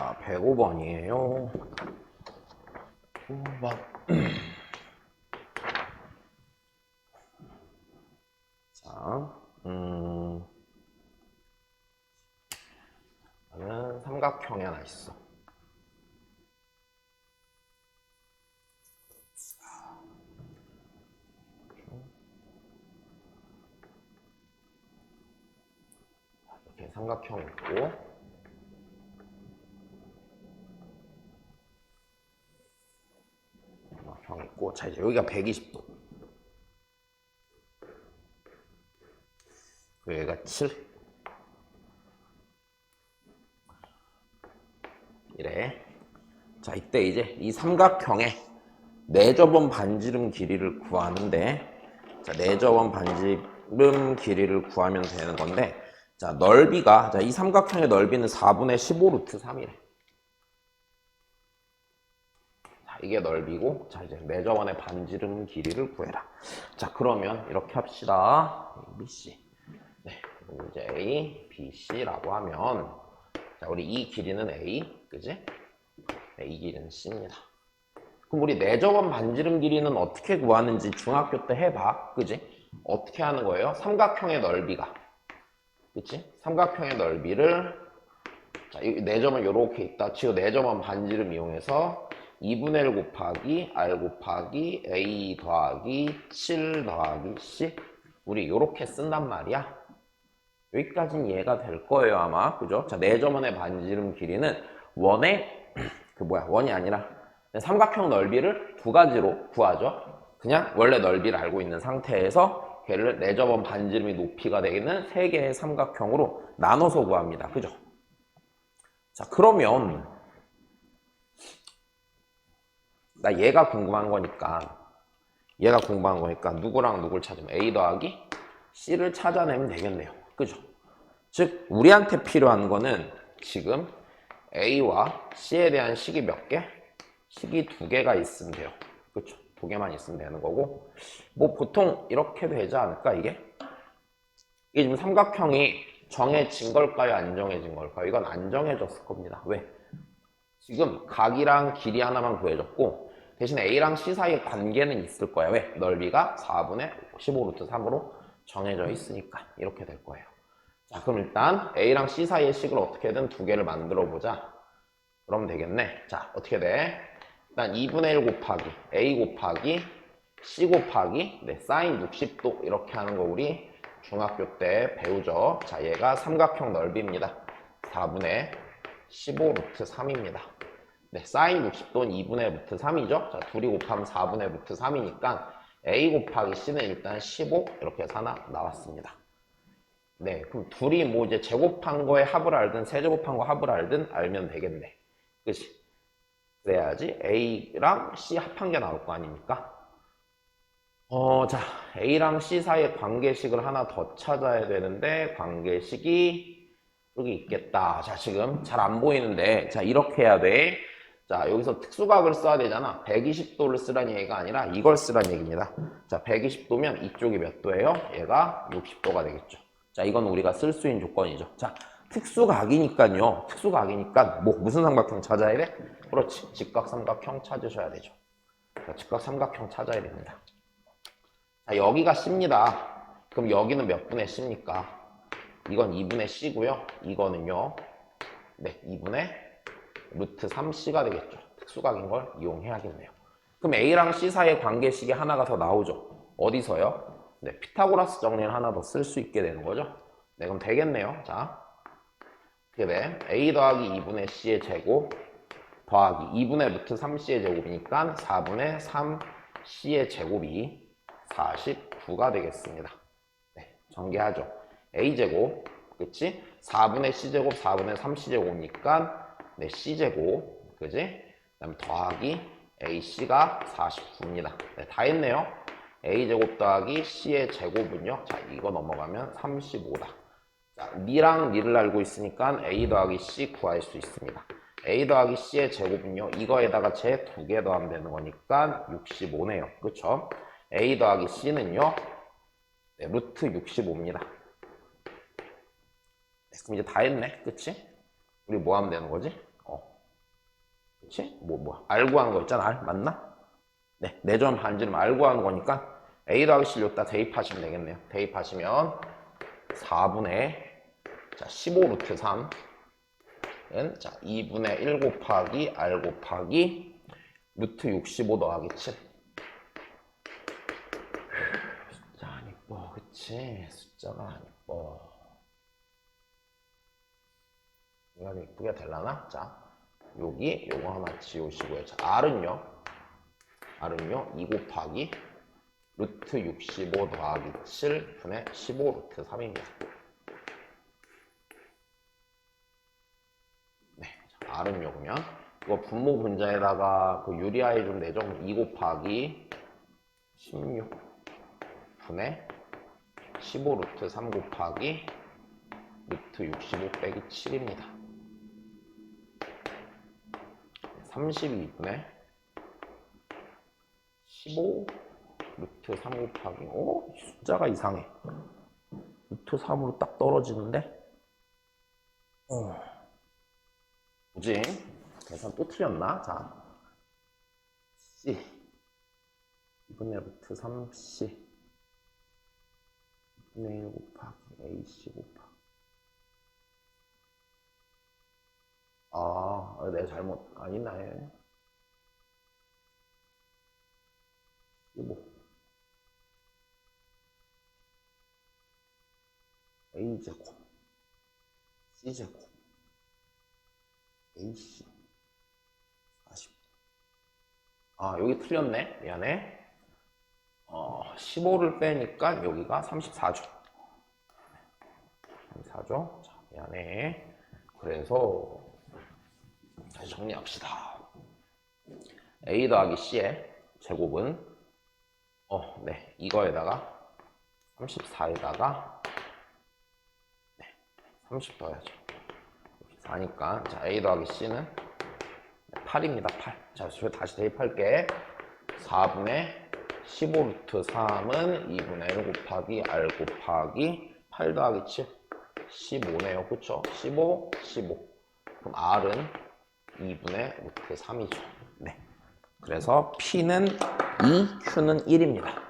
자, 105번이에요. 5번. 자, 음. 나는 삼각형이 하나 있어. 이렇게 삼각형 있고, 이제 여기가 120도. 그리고 여기가 7. 이래. 자, 이때 이제 이 삼각형의 내접원 반지름 길이를 구하는데, 자, 내접원 반지름 길이를 구하면 되는 건데, 자, 넓이가, 자, 이 삼각형의 넓이는 4분의 15 루트 3이래. 자, 이게 넓이고, 자, 이제 내접원의 반지름 길이를 구해라. 자, 그러면 이렇게 합시다. A, B, C. 네, 이제 A, B, C라고 하면, 자, 우리 이 길이는 A, 그지? 네, 이 길이는 C입니다. 그럼 우리 내접원 반지름 길이는 어떻게 구하는지 중학교 때 해봐, 그지? 어떻게 하는 거예요? 삼각형의 넓이가, 그치? 삼각형의 넓이를, 자, 이 내점은 이렇게 있다. 치고 내점은 반지름 이용해서 2분의 1 곱하기 R 곱하기 A 더하기 7 더하기 C 우리 이렇게 쓴단 말이야. 여기까지는 이해가 될 거예요 아마 그죠? 자 내점원의 반지름 길이는 원의 그 뭐야 원이 아니라 삼각형 넓이를 두 가지로 구하죠. 그냥 원래 넓이를 알고 있는 상태에서 걔를 내접원 반지름이 높이가 되는 세 개의 삼각형으로 나눠서 구합니다. 그죠? 자 그러면 나 얘가 궁금한 거니까 얘가 궁금한 거니까 누구랑 누굴 찾으면 A 더하기 C를 찾아내면 되겠네요. 그죠? 즉 우리한테 필요한 거는 지금 A와 C에 대한 식이 몇 개? 식이 두 개가 있으면 돼요. 그렇죠? 두 개만 있으면 되는 거고 뭐 보통 이렇게 되지 않을까 이게? 이게 지금 삼각형이 정해진 걸까요? 안 정해진 걸까요? 이건 안 정해졌을 겁니다. 왜? 지금 각이랑 길이 하나만 구해졌고 대신 A랑 C 사이의 관계는 있을 거예요. 왜? 넓이가 4분의 15루트 3으로 정해져 있으니까 이렇게 될 거예요. 자, 그럼 일단 A랑 C 사이의 식을 어떻게든 두 개를 만들어 보자. 그러면 되겠네. 자, 어떻게 돼? 일단 2분의 1 곱하기 A 곱하기 C 곱하기 네, 사인 60도 이렇게 하는 거 우리 중학교 때 배우죠. 자, 얘가 삼각형 넓이입니다. 4분의 15 루트 3입니다. 네, 사인 60도는 2분의 루트 3이죠. 자, 둘이 곱하면 4분의 루트 3이니까 A 곱하기 C는 일단 15 이렇게 해서 하나 나왔습니다. 네, 그럼 둘이 뭐 이제 제곱한 거에 합을 알든 세제곱한 거 합을 알든 알면 되겠네. 그치? 그래야지 A랑 C 합한 게 나올 거 아닙니까? 어, 자, A랑 C 사이의 관계식을 하나 더 찾아야 되는데, 관계식이 여기 있겠다. 자, 지금 잘 안 보이는데, 자, 이렇게 해야 돼. 자, 여기서 특수각을 써야 되잖아. 120도를 쓰라는 얘기가 아니라 이걸 쓰라는 얘기입니다. 자, 120도면 이쪽이 몇 도예요? 얘가 60도가 되겠죠. 자, 이건 우리가 쓸 수 있는 조건이죠. 자, 특수각이니까요. 특수각이니까 뭐 무슨 삼각형 찾아야 돼? 그렇지. 직각삼각형 찾으셔야 되죠. 자, 직각삼각형 찾아야 됩니다. 자, 여기가 C입니다. 그럼 여기는 몇 분의 C입니까? 이건 2분의 C고요. 이거는요. 네, 2분의 루트 3C가 되겠죠. 특수각인 걸 이용해야겠네요. 그럼 A랑 C 사이의 관계식이 하나가 더 나오죠. 어디서요? 네, 피타고라스 정리를 하나 더 쓸 수 있게 되는 거죠. 네, 그럼 되겠네요. 자, 돼? A 더하기 2분의 C의 제곱 더하기 2분의 루트 3C의 제곱이니까 4분의 3C의 제곱이 49가 되겠습니다. 네, 전개하죠. A제곱, 그치? 4분의 C제곱, 4분의 3C제곱이니까 네, C제곱, 그지? 그 다음 더하기 AC가 49입니다. 네, 다 했네요. A제곱 더하기 C의 제곱은요. 자, 이거 넘어가면 35다. 자, 니랑 니를 알고 있으니까 A 더하기 C 구할 수 있습니다. A 더하기 C의 제곱은요. 이거에다가 제 두 개 더하면 되는 거니까 65네요. 그쵸? A 더하기 C는요. 네, 루트 65입니다. 네, 그럼 이제 다 했네. 그치? 우리 뭐 하면 되는 거지? 어, 그치? 뭐, 뭐, 알고 하는 거 있잖아. 알, 맞나? 네, 내점 반지름 알고 하는 거니까 A 더하기 C를 여기다 대입하시면 되겠네요. 대입하시면 4분의 자, 15 루트 3은 자, 2분의 1 곱하기 R 곱하기 루트 65 더하기 7. 숫자 안 이뻐, 그치? 숫자가 안 이뻐. 이거 이쁘게 될라나? 자, 여기 요거 하나 지우시고요. 자, R은요? R은요? 2 곱하기 루트 65 더하기 7분의 15 루트 3입니다. 네, 자, R은요 그러면 이거 분모 분자에다가 그 유리아에 좀 내죠. 그럼 2 곱하기 16 분의 15 루트 3 곱하기 루트 65 빼기 7입니다. 32분의 15 루트 3 곱하기 어? 숫자가 이상해 루트 3으로 딱 떨어지는데 어. 뭐지? 계산 또 틀렸나? 자 C 2분의 루트 3C 2분의 1 곱하기 AC 곱하기 아, 내 잘못 아니네. 15. A 제곱, C 제곱, AC 40. 아, 여기 틀렸네. 미안해. 어, 15를 빼니까 여기가 34죠. 34죠. 자, 미안해. 그래서 정리합시다. A 더하기 C의 제곱은 어, 네. 이거에다가 34에다가 네. 30 더해야죠. 4니까 자, A 더하기 C는 8입니다. 8. 자, 저 다시 대입할게. 4분의 15 루트 3은 2분의 1 곱하기 R 곱하기 8 더하기 7 15네요. 그쵸? 15, 15. 그럼 R은 2분의 루트 3이죠. 네. 그래서 P는 2, Q는 1입니다.